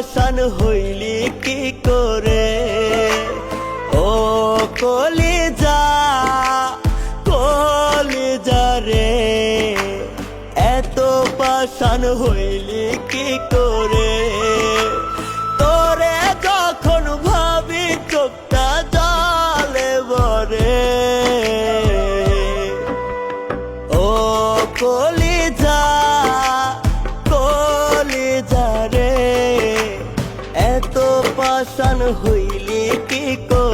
হইলি কি করে? ও কলিজা কলিজা রে এত পাশান হইলি কি করে? পাশান হইলে কে করে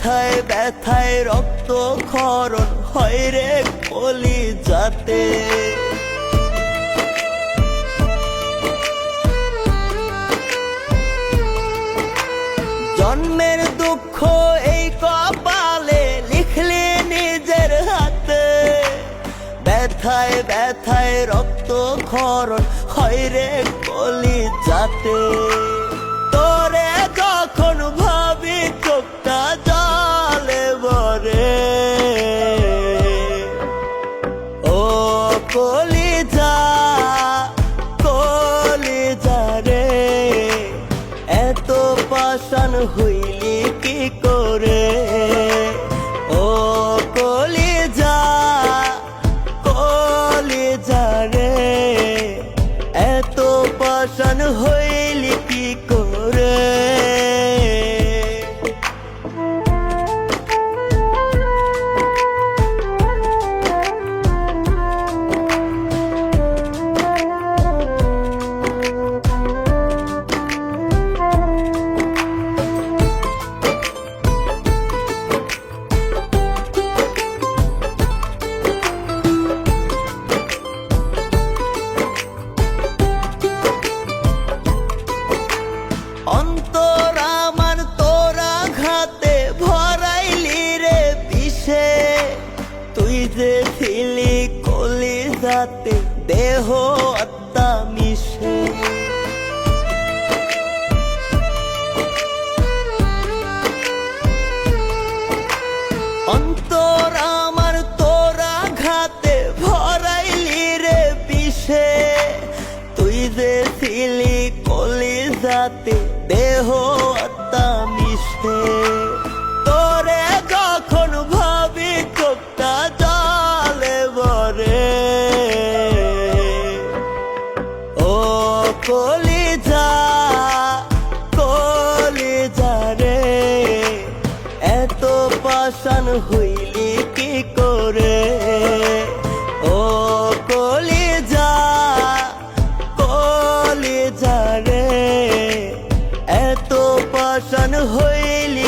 ব্যথায় ব্যথায় রক্ত খরণ হয় রে কলি যাতে জন্মের দুঃখ এই কপালে লিখলি নিজের হাতে। ব্যথায় ব্যথায় রক্ত খরণ হয় রে কলি যাতে কলিজা রে। এত পাশান হইলি কি করে যাতে দেহ আত্মা মিশে। অন্তর আমার তোরা ঘাতে ভরাইলি রে পিসে তুই যে ছিলি কলি যাতে দেহ আত্মা মিশে। পাশান হইলি কি করে? ও কলি যা কলি যা রে এত পাশান হইলি